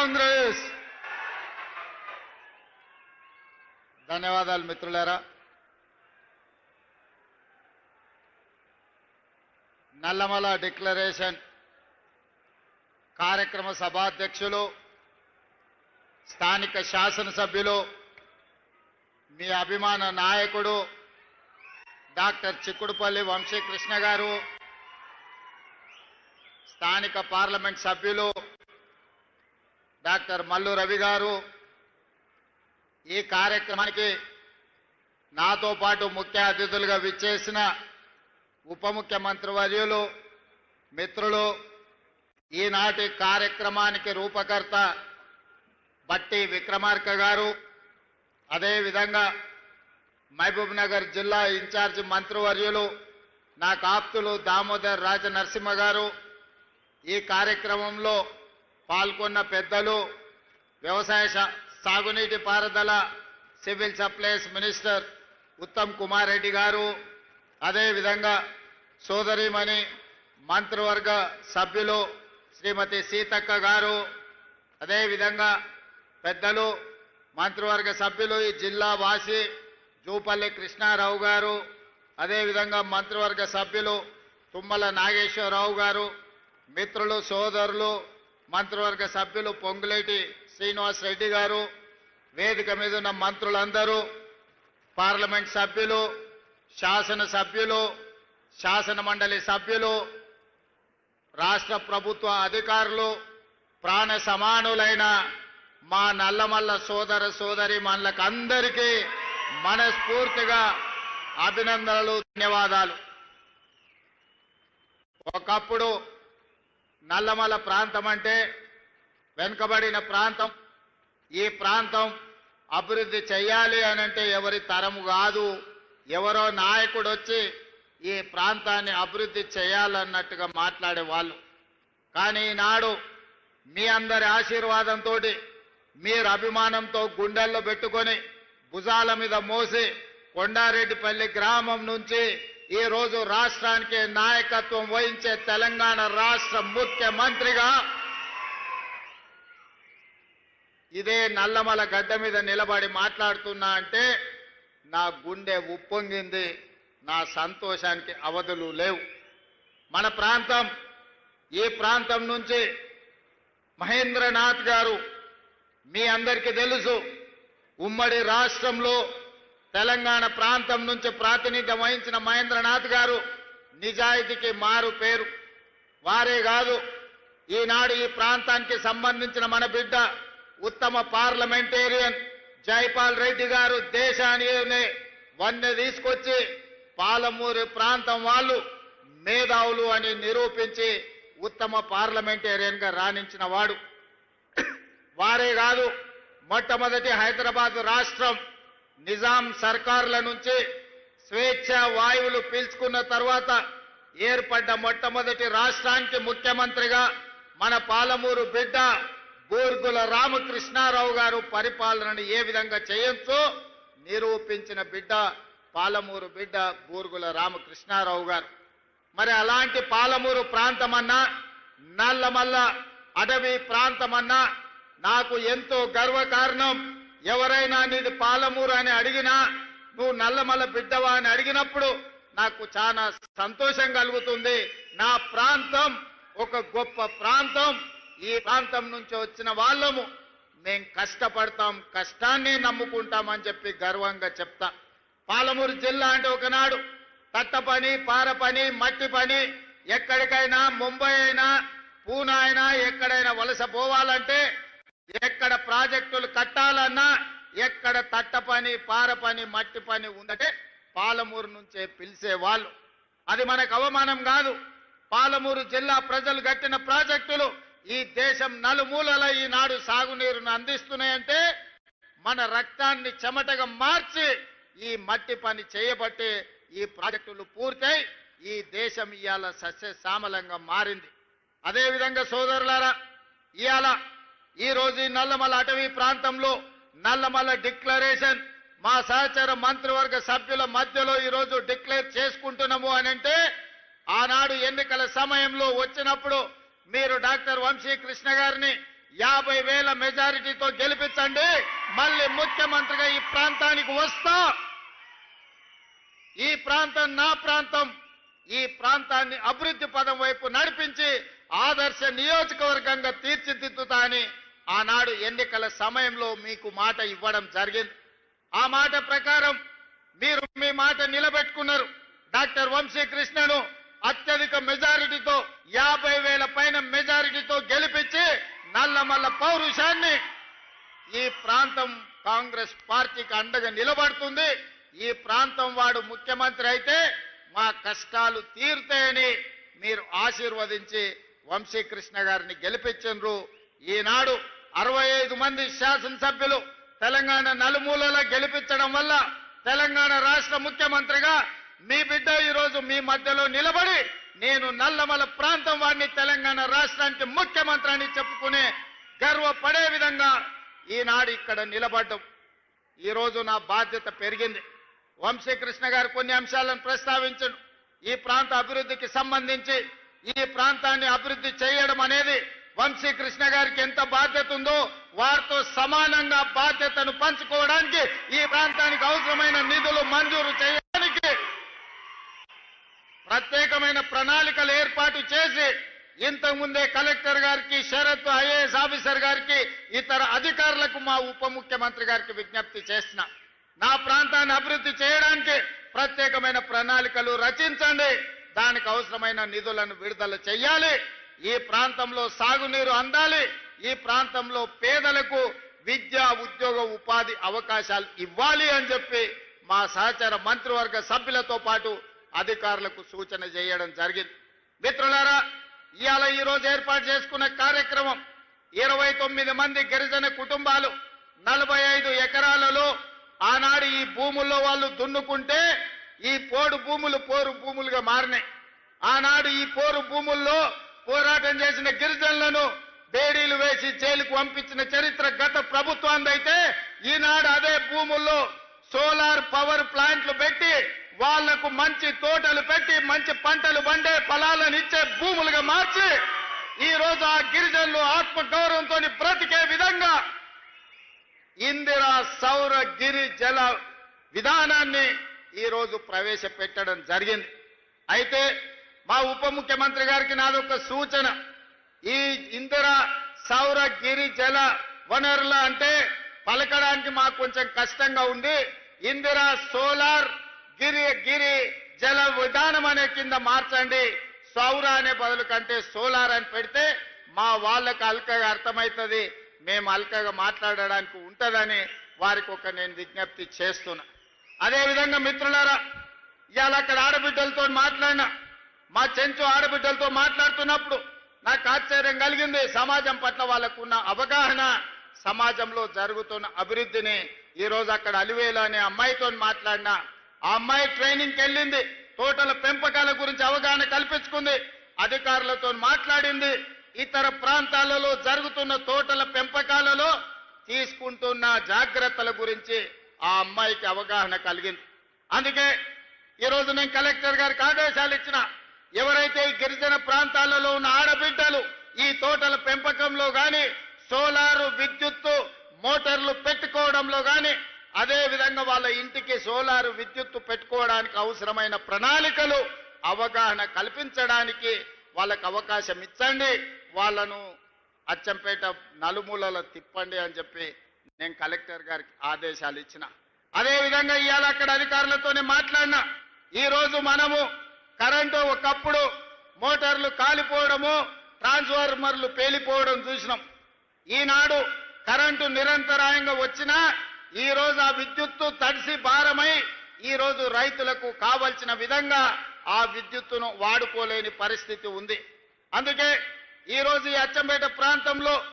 కాంగ్రెస్. ధన్యవాదాలు మిత్రులారా. నల్లమల డిక్లరేషన్ కార్యక్రమ సభాధ్యక్షులు స్థానిక శాసనసభ్యులు మీ అభిమాన నాయకుడు డాక్టర్ చిక్కుడుపల్లి వంశీకృష్ణ గారు స్థానిక పార్లమెంట్ సభ్యులు డాక్టర్ మల్లు రవి గారు ఈ కార్యక్రమానికి నాతో పాటు ముఖ్య అతిథులుగా విచ్చేసిన ఉప ముఖ్యమంత్రి వర్యులు మిత్రులు ఈనాటి కార్యక్రమానికి రూపకర్త బట్టి విక్రమార్క గారు అదేవిధంగా మహబూబ్ నగర్ జిల్లా ఇన్ఛార్జి మంత్రివర్యులు నా కాప్తులు దామోదర్ రాజ నరసింహ గారు. ఈ కార్యక్రమంలో పాల్గొన్న పెద్దలు వ్యవసాయ సాగునీటి పారుదల civil supplies minister Uttam Kumar Reddy గారు అదేవిధంగా సోదరిమణి మంత్రివర్గ సభ్యులు శ్రీమతి సీతక్క గారు అదేవిధంగా పెద్దలు మంత్రివర్గ సభ్యులు ఈ జిల్లా వాసి జూపల్లి కృష్ణారావు గారు అదేవిధంగా మంత్రివర్గ సభ్యులు తుమ్మల నాగేశ్వరరావు గారు మిత్రులు సోదరులు మంత్రివర్గ సభ్యులు పొంగులేటి శ్రీనివాస్ రెడ్డి గారు వేదిక మీద ఉన్న మంత్రులందరూ పార్లమెంట్ సభ్యులు శాసన సభ్యులు శాసన మండలి సభ్యులు రాష్ట్ర ప్రభుత్వ అధికారులు ప్రాణ సమానులైన మా నల్లమల్ల సోదర సోదరి మనలకందరికీ మనస్ఫూర్తిగా అభినందనలు ధన్యవాదాలు. ఒకప్పుడు నల్లమల ప్రాంతం అంటే వెనుకబడిన ప్రాంతం. ఈ ప్రాంతం అభివృద్ధి చేయాలి అని అంటే ఎవరి తరము కాదు. ఎవరో నాయకుడు వచ్చి ఈ ప్రాంతాన్ని అభివృద్ధి చేయాలన్నట్టుగా మాట్లాడేవాళ్ళు కానీ ఈనాడు మీ అందరి ఆశీర్వాదంతో మీరు అభిమానంతో గుండెల్లో పెట్టుకొని భుజాల మీద మోసి కొండారెడ్డిపల్లి గ్రామం నుంచి ఈ రోజు రాష్ట్రానికి నాయకత్వం వహించే తెలంగాణ రాష్ట్ర ముఖ్యమంత్రిగా ఇదే నల్లమల గడ్డ మీద నిలబడి మాట్లాడుతున్నా అంటే నా గుండె ఉప్పొంగింది నా సంతోషానికి అవధులు లేవు. మన ప్రాంతం ఈ ప్రాంతం నుంచి మహేంద్రనాథ్ గారు మీ అందరికీ తెలుసు ఉమ్మడి రాష్ట్రంలో తెలంగాణ ప్రాంతం నుంచి ప్రాతినిధ్యం వహించిన మహేంద్రనాథ్ గారు నిజాయితీకి మారు పేరు. వారే కాదు ఈనాడు ఈ ప్రాంతానికి సంబంధించిన మన బిడ్డ ఉత్తమ పార్లమెంటేరియన్ జైపాల్ రెడ్డి గారు దేశాన్ని వన్నె తీసుకొచ్చి పాలమూరు ప్రాంతం వాళ్ళు మేధావులు అని నిరూపించి ఉత్తమ పార్లమెంటేరియన్గా రాణించిన వాడు. వారే కాదు మొట్టమొదటి హైదరాబాద్ రాష్ట్రం నిజాం సర్కారుల నుంచి స్వేచ్ఛ వాయువులు పీల్చుకున్న తర్వాత ఏర్పడ్డ మొట్టమొదటి రాష్ట్రానికి ముఖ్యమంత్రిగా మన పాలమూరు బిడ్డ బూర్గుల రామకృష్ణారావు గారు పరిపాలనను ఏ విధంగా చేయొచ్చో నిరూపించిన బిడ్డ పాలమూరు బిడ్డ బూర్గుల రామకృష్ణారావు గారు. మరి అలాంటి పాలమూరు ప్రాంతమన్నా నల్లమల్ల అడవి ప్రాంతమన్నా నాకు ఎంతో గర్వకారణం. ఎవరైనా నీది పాలమూరు అని అడిగినా నువ్వు నల్లమల్ల బిడ్డవా అని అడిగినప్పుడు నాకు చాలా సంతోషం కలుగుతుంది. నా ప్రాంతం ఒక గొప్ప ప్రాంతం. ఈ ప్రాంతం నుంచి వచ్చిన వాళ్ళము మేం కష్టపడతాం కష్టాన్ని నమ్ముకుంటామని చెప్పి గర్వంగా చెప్తా. పాలమూరు జిల్లా అంటే ఒకనాడు తట్ట పని పార పని మట్టి పని ఎక్కడికైనా ముంబై అయినా పూనా అయినా ఎక్కడైనా వలస పోవాలంటే ఎక్కడ ప్రాజెక్టులు కట్టాలన్నా ఎక్కడ తట్ట పని పార పని మట్టి పని ఉందంటే పాలమూరు నుంచే పిలిచే వాళ్ళు. అది మనకు అవమానం కాదు. పాలమూరు జిల్లా ప్రజలు కట్టిన ప్రాజెక్టులు ఈ దేశం నలుమూలల ఈనాడు సాగునీరును అందిస్తున్నాయంటే మన రక్తాన్ని చెమటగా మార్చి ఈ మట్టి పని చేయబట్టి ఈ ప్రాజెక్టులు పూర్తయి ఈ దేశం ఇవాళ సస్యశ్యామలంగా మారింది. అదేవిధంగా సోదరులారా ఇవాళ ఈ రోజు నల్లమల అటవీ ప్రాంతంలో నల్లమల డిక్లరేషన్ మా సహచర మంత్రివర్గ సభ్యుల మధ్యలో ఈరోజు డిక్లేర్ చేసుకుంటున్నాము అని అంటే ఆనాడు ఎన్నికల సమయంలో వచ్చినప్పుడు మీరు డాక్టర్ వంశీ కృష్ణ గారిని యాభై వేల మెజారిటీతో గెలిపించండి మళ్ళీ ముఖ్యమంత్రిగా ఈ ప్రాంతానికి వస్తా. ఈ ప్రాంతం నా ప్రాంతం ఈ ప్రాంతాన్ని అభివృద్ధి పదం వైపు నడిపించి ఆదర్శ నియోజకవర్గంగా తీర్చిదిద్దుతా అని ఆనాడు ఎన్నికల సమయంలో మీకు మాట ఇవ్వడం జరిగింది. ఆ మాట ప్రకారం మీరు మీ మాట నిలబెట్టుకున్నారు. డాక్టర్ వంశీకృష్ణను అత్యధిక మెజారిటీతో యాభై వేల పైన మెజారిటీతో గెలిపించి నల్లమల్ల పౌరుషాన్ని ఈ ప్రాంతం కాంగ్రెస్ పార్టీకి అండగా నిలబడుతుంది. ఈ ప్రాంతం వాడు ముఖ్యమంత్రి అయితే మా కష్టాలు తీరుతాయని మీరు ఆశీర్వదించి వంశీకృష్ణ గారిని గెలిపించరు ఈనాడు అరవై ఐదు మంది శాసనసభ్యులు తెలంగాణ నలుమూలలా గెలిపించడం వల్ల తెలంగాణ రాష్ట్ర ముఖ్యమంత్రిగా మీ బిడ్డ ఈరోజు మీ మధ్యలో నిలబడి నేను నల్లమల ప్రాంతం వారిని తెలంగాణ రాష్ట్రానికి ముఖ్యమంత్రి అని చెప్పుకునే గర్వపడే విధంగా ఈనాడు ఇక్కడ నిలబడ్డం. ఈరోజు నా బాధ్యత పెరిగింది. వంశీకృష్ణ గారు కొన్ని అంశాలను ప్రస్తావించను. ఈ ప్రాంత అభివృద్ధికి సంబంధించి ఈ ప్రాంతాన్ని అభివృద్ధి చేయడం అనేది వంశీకృష్ణ గారికి ఎంత బాధ్యత ఉందో వారితో సమానంగా బాధ్యతను పంచుకోవడానికి ఈ ప్రాంతానికి అవసరమైన నిధులు మంజూరు చేయడానికి ప్రత్యేకమైన ప్రణాళికలు ఏర్పాటు చేసి ఇంతకుముందే కలెక్టర్ గారికి శరత్ ఐఏఎస్ ఆఫీసర్ గారికి ఇతర అధికారులకు మా ఉప ముఖ్యమంత్రి గారికి విజ్ఞప్తి చేసిన. నా ప్రాంతాన్ని అభివృద్ధి చేయడానికి ప్రత్యేకమైన ప్రణాళికలు రచించండి. దానికి అవసరమైన నిధులను విడుదల చేయాలి. ఈ ప్రాంతంలో సాగునీరు అందాలి ఈ ప్రాంతంలో పేదలకు విద్య ఉద్యోగ ఉపాధి అవకాశాలు ఇవ్వాలి అని చెప్పి మా సహచర మంత్రివర్గ సభ్యులతో పాటు అధికారులకు సూచన చేయడం జరిగింది. మిత్రులారా ఇవాళ ఈరోజు ఏర్పాటు చేసుకున్న కార్యక్రమం ఇరవై తొమ్మిది మంది గిరిజన కుటుంబాలు నలభై ఐదు ఎకరాలలో ఆనాడు ఈ భూముల్లో వాళ్ళు దున్నుకుంటే ఈ పోడు భూములు పోరు భూములుగా మారినాయి. ఆనాడు ఈ పోరు భూముల్లో పోరాటం చేసిన గిరిజనులను బేడీలు వేసి జైలుకు పంపించిన చరిత్ర గత ప్రభుత్వాందైతే ఈనాడు అదే భూముల్లో సోలార్ పవర్ ప్లాంట్లు పెట్టి వాళ్ళకు మంచి తోటలు పెట్టి మంచి పంటలు పండే ఫలాలను ఇచ్చే భూములుగా మార్చి ఈ రోజు ఆ గిరిజనులు ఆత్మ గౌరవంతో బ్రతికే విధంగా ఇందిరా సౌర గిరి జల విధానాన్ని ఈ రోజు ప్రవేశపెట్టడం జరిగింది. అయితే మా ఉప ముఖ్యమంత్రి గారికి నాదొక సూచన. ఈ ఇందిరా సౌర గిరి జల వనరుల అంటే పలకడానికి మాకు కొంచెం కష్టంగా ఉంది. ఇందిరా సోలార్ గిరి గిరి జల విధానం అనే కింద మార్చండి. సౌర అనే బదులు కంటే సోలార్ అని పెడితే మా వాళ్ళకు అల్కగా అర్థమవుతుంది మేము అల్కగా మాట్లాడడానికి ఉంటుందని వారికి ఒక నేను విజ్ఞప్తి చేస్తున్నా. అదేవిధంగా మిత్రులారా ఇవాళ అక్కడ ఆడబిడ్డలతో మాట్లాడినా. మా చెంచు ఆడబిడ్డలతో మాట్లాడుతున్నప్పుడు నాకు ఆశ్చర్యం కలిగింది. సమాజం పట్ల వాళ్ళకున్న అవగాహన సమాజంలో జరుగుతున్న అభివృద్ధిని ఈ రోజు అక్కడ అలివేలు అనే అమ్మాయితో మాట్లాడినా ఆ అమ్మాయి ట్రైనింగ్కి వెళ్ళింది. తోటల పెంపకాల గురించి అవగాహన కల్పించుకుంది. అధికారులతో మాట్లాడింది. ఇతర ప్రాంతాలలో జరుగుతున్న తోటల పెంపకాలలో తీసుకుంటున్న జాగ్రత్తల గురించి ఆ అమ్మాయికి అవగాహన కలిగింది. అందుకే ఈ రోజు నేను కలెక్టర్ గారికి ఆదేశాలు ఇచ్చిన. ఎవరైతే గిరిజన ప్రాంతాలలో ఉన్న ఆడబిడ్డలు ఈ తోటల పెంపకంలో కానీ సోలారు విద్యుత్తు మోటార్లు పెట్టుకోవడంలో కానీ అదే విధంగా వాళ్ళ ఇంటికి సోలారు విద్యుత్తు పెట్టుకోవడానికి అవసరమైన ప్రణాళికలు అవగాహన కల్పించడానికి వాళ్ళకు అవకాశం ఇచ్చండి. వాళ్ళను అచ్చంపేట నలుమూలల తిప్పండి అని చెప్పి నేను కలెక్టర్ గారికి ఆదేశాలు ఇచ్చిన. అదేవిధంగా ఇవాళ అక్కడ అధికారులతోనే మాట్లాడినా. ఈరోజు మనము కరెంటు ఒకప్పుడు మోటార్లు కాలిపోవడము ట్రాన్స్ఫార్మర్లు పేలిపోవడం చూసినాం. ఈనాడు కరెంటు నిరంతరాయంగా వచ్చినా ఈ రోజు ఆ విద్యుత్తు తడిసి భారమై ఈ రోజు రైతులకు కావలసిన విధంగా ఆ విద్యుత్తును వాడుకోలేని పరిస్థితి ఉంది. అందుకే ఈ రోజు ఈ అచ్చంపేట ప్రాంతంలో